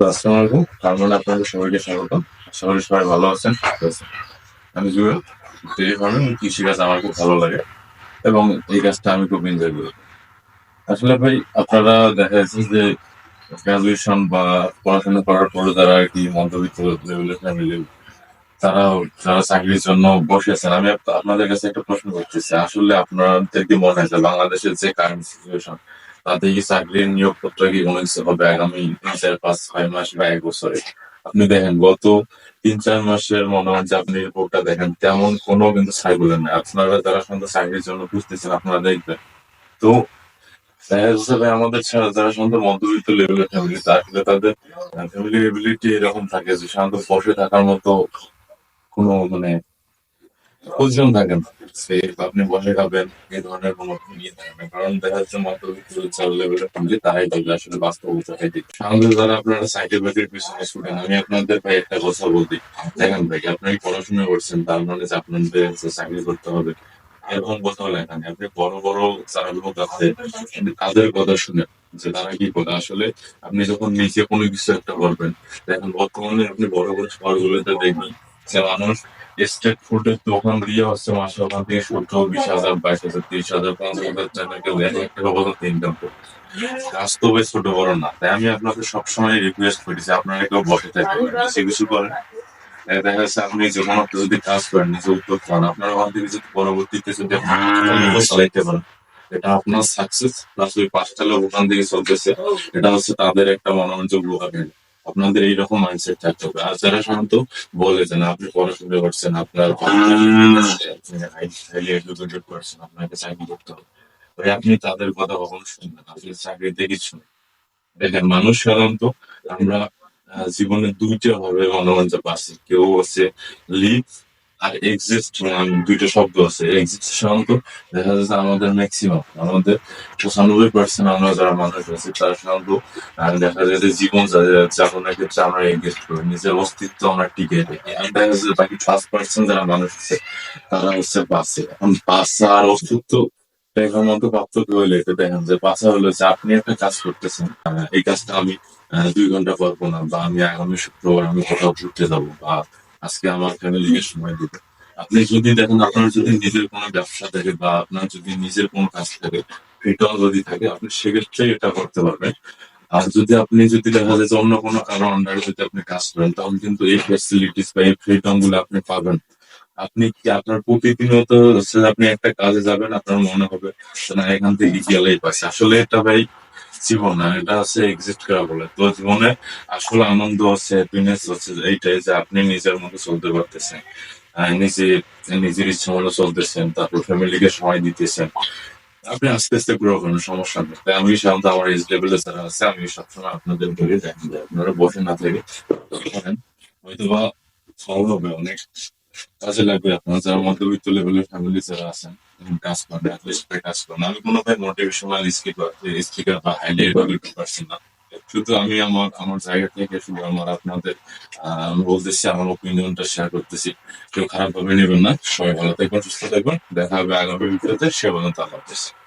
তো আসসালামু আলাইকুম। ফার্মান আপনাদের সবাইকে স্বাগত। আশা সবাই ভালো আছেন আমি জুয়েল ডেয়ারি ফার্মিং কৃষিকাজ আমার খুব ভালো লাগে এবং এই কাজটা আমি খুব এনজয় করি। আসলে ভাই, আপনারা দেখা যাচ্ছে যে গ্রাজুয়েশন বা পড়াশোনা করার পরে যারা আর কি মধ্যবিত্ত লেভেলের ফ্যামিলি তারা, যারা চাকরির জন্য বসে আছেন, আমি আপনাদের কাছে একটা প্রশ্ন করতেছি আসলে আপনাদের কি মনে হয় বাংলাদেশের যে কারেন্ট সিচুয়েশন তাতে কি চাকরির নিয়োগপত্র কি কোনো কিছু হবে আগামী তিন চার, পাঁচ, ছয় মাস বা এক বছরে? আপনি দেখেন, গত তিন, চার মাসের মনে হয় যে আপনি রিপোর্টটা দেখেন, তেমন কোনো কিন্তু সাইকেলের নেই আপনারা যারা সন্ধ্যা চাকরির জন্য খুঁজতেছেন, আপনারা দেখবেন। তো দেখা আমাদের যারা সন্ধ্যা মধ্যবিত্ত লেভেলের ফ্যামিলি আসলে তাদের ফ্যামিলি এবিলিটি এরকম থাকে যে সাধারণত বসে থাকার মতো কোনো মানে থাকে না। সে আপনি বসে খাবেন এই ধরনের কোনো ইয়ে থাকে না। কারণ দেখা যাচ্ছে লেভেলের আসলে বাস্তবতা খাইতে সাধারণত যারা আপনারা পিছনে আমি আপনাদের ভাই একটা কথা বলতে দেখেন ভাই, আপনি পড়াশোনা করছেন, তার মানে আপনাদের চাকরি করতে হবে, এরকম কথা লেখা আপনি বড় বড় যারা লোক আছে তাদের কথা শুনে যে তারা কি করে। আসলে আপনি যখন নিজে কোনো কিছু একটা করবেন, দেখেন বর্তমানে আপনি বড় বড় শহরগুলোতে দেখবেন যে মানুষ স্ট্রিট ফুডের দোকান দিয়ে হচ্ছে মাসে ওখান থেকে সত্তর বিশ হাজার বাইশ হাজার তিরিশ হাজার পঞ্চাশ হাজার টাকা কেউ এক লাখ টাকা পর্যন্ত ইনকাম করে। বাস্তবে ছোট বড় না। তাই আমি আপনাকে সবসময় রিকোয়েস্ট করি যে আপনারা কেউ বসে থাকবেন না। বেশি কিছু করেন। দেখা যাচ্ছে আপনি যে কোনো যদি কাজ করেন নিজে উদ্যোগ করেন আপনার ওখান থেকে যদি পরবর্তীতে যদি চালাইতে পারেন। এটা আপনার সাকসেস প্লাস ওই পাঁচটা লোক ওখান থেকে চলতেছে এটা হচ্ছে তাদের একটা মনোরঞ্জন লোকাবেন আপনাদের এইরকম মাইন্ডসেট থাকতে হবে। আর যারা সাধারণত বলে যে না আপনি পড়াশোনা করছেন আপনার হাইলি এডুকেটেড পারছেন আপনাকে চাকরি করতে হবে। ভাই আপনি তাদের কথা কখনো শুনবেন আপনি আসলে চাকরিতে কিছু নেই। দেখেন মানুষ সাধারণত আমরা জীবনে দুইটা ভাবে মনোরঞ্জন পাচ্ছি। কেউ হচ্ছে লিভ আর এক্সিস্ট দুইটা শব্দ আছে। এক্সিস্ট সাধারণত দেখা যাচ্ছে আমাদের ম্যাক্সিমাম আমাদের পঁচানব্বই পার্সেন্ট আমরা যারা মানুষ আছে, তারা সাধারণত দেখা যায় যে জীবন যাপনের ক্ষেত্রে আমরা এক্সিস্ট করি। নিজের অস্তিত্ব আমরা টিকে থাকি আর দেখা যাচ্ছে বাকি পাঁচ পার্সেন্ট যারা মানুষ আছে, তারা হচ্ছে বাসে এখন বাঁচা আর অস্তিত্ব দেখার মতো পার্থক্য হলে এটা দেখেন যে বাসা হলো যে আপনি একটা কাজ করতেছেন এই কাজটা আমি দুই ঘণ্টা করব না বা আমি আগামী শুক্রবার আমি কোথাও ঘুরতে যাব বা আজকে আমার ফ্যামিলিকে সময় দিব। আপনি যদি দেখেন আপনার যদি নিজের কোনো ব্যবসা থাকে বা আপনার যদি নিজের কোনো কাজ থাকে ফ্রিটন যদি থাকে, আপনি সেক্ষেত্রে এটা করতে পারবেন। আর যদি আপনি যদি দেখা যায় যে অন্য কোনো কারও আন্ডারে যদি আপনি কাজ করেন তখন কিন্তু এই ফ্যাসিলিটিস বা এই ফ্রিডমগুলো আপনি পাবেন। আপনি কি আপনার প্রতিদিনত হচ্ছে আপনি একটা কাজে যাবেন, আপনার মনে হবে না, এখান থেকে গেলেই পাচ্ছি আসলে এটা ভাই জীবন না এটা হচ্ছে এক্সিস্ট করা বলে। তো জীবনে আসলে আনন্দ হচ্ছে হ্যাপিনেস হচ্ছে এইটাই যে আপনি নিজের মতো চলতে পারতেছেন। নিজে, নিজের ইচ্ছা মতো চলতেছেন, তারপর ফ্যামিলিকে সময় দিতেছেন। আপনি আস্তে আস্তে গ্রো করেন সমস্যা নেই। তাই আমি সাধারণত আমার এজ লেভেলে যারা আছে, আমি সবসময় আপনাদের বলি যে আপনারা বসে না থেকে হয়তো বা সহজ হবে, অনেক কাজে লাগবে আপনার, যারা মধ্যবিত্ত লেভেলের ফ্যামিলি যারা আছেন। এরকম করে না অ্যাটলিস্ট কাজ করেন আমি কোনো ভাই মোটিভেশনাল স্পিকার স্পিকার বা হাইলি এডুকেটেড পারছি না। শুধু আমি আমার আমার জায়গা থেকে শুধু আমার আপনাদের আমি বলতেছি, আমার ওপিনিয়নটা শেয়ার করতেছি। কেউ খারাপ ভাবে নেবেন না। সবাই ভালো থাকবেন, সুস্থ থাকবেন। দেখা হবে আগামী ভিডিওতে। সে পর্যন্ত আল্লাহ।